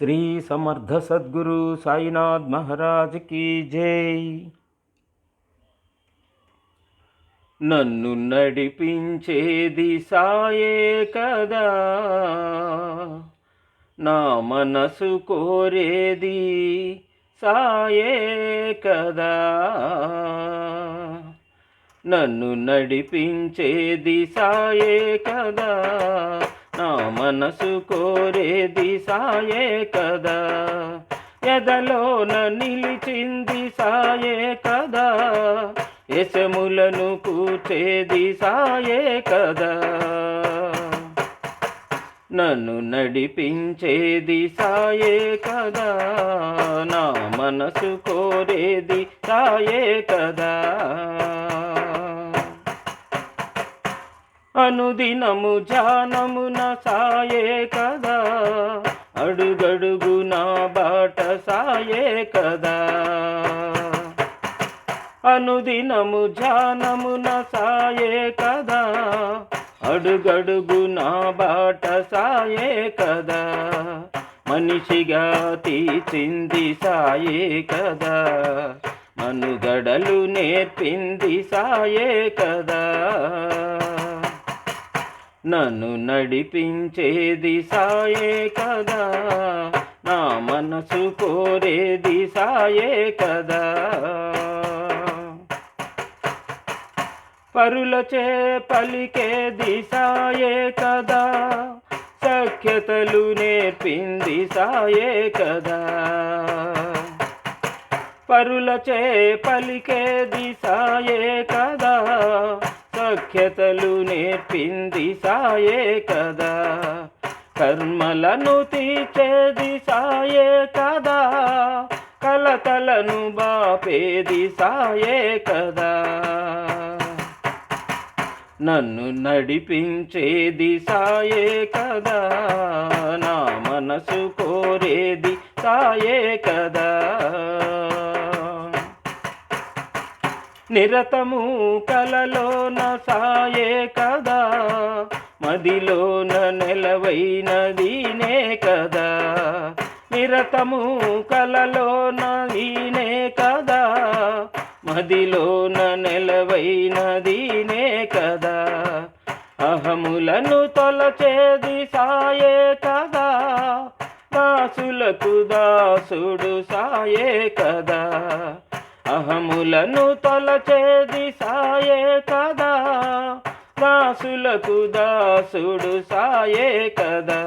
శ్రీ సమర్థ సద్గురు సాయినాథ్ మహారాజ్ కీ జై. నన్ను నడిపించేది సాయే కదా. నా మనసు కోరేది సాయే కదా. నన్ను నడిపించేది సాయే కదా. నా మనసు కోరేది సాయే కదా. ఎదలోన నిలిచింది సాయే కదా. యశములను కూర్చేది సాయే కదా. నన్ను నడిపించేది సాయే కదా. నా మనసు కోరేది సాయే కదా. అనుదినము జానమున సాయే కదా. అడుగడుగు నా బాట సాయే కదా. అనుదినము జానమున సాయే కదా. అడుగడుగు నా బాట సాయే కదా. మనిషిగా తీర్చింది సాయే కదా. మనుగడలు నేర్పింది సాయే కదా. నన్ను నడిపించేది సాయే కదా. నా మనసు కోరేది సాయే కదా. పరులచే పలికేది సాయే కదా. సఖ్యతలు నేర్పింది సాయే కదా. పరులచే పలికేది సాయే కదా. సఖ్యతలు నేర్పింది సాయే కదా. కర్మలను తీర్చేది సాయే కదా. కలతలను బాపేది సాయే కదా. నన్ను నడిపించేది సాయే కదా. నా మనసు కోరేది సాయే కదా. నిరతము కలలోన సాయే కదా. మదిలోన నెలవైనదీనే కదా. నిరతము కలలోన ఈనే కదా. మదిలోన నెలవైనదీనే కదా. అహములను తొలచేది సాయే కదా. దాసులకు దాసుడు సాయే కదా. అహములను తొలచేది సాయే కదా. దాసులకు దాసుడు సాయే కదా.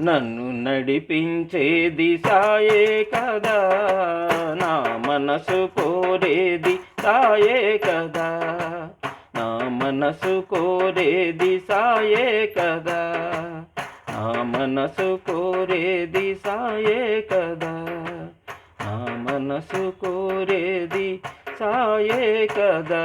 నన్ను నడిపించేది సాయే కదా. నా మనసు కోరేది సాయే కదా. నా మనసు కోరేది సాయే కదా. నా మనసు కోరేది సాయే కదా. మనసు కోరేది సాయే కదా.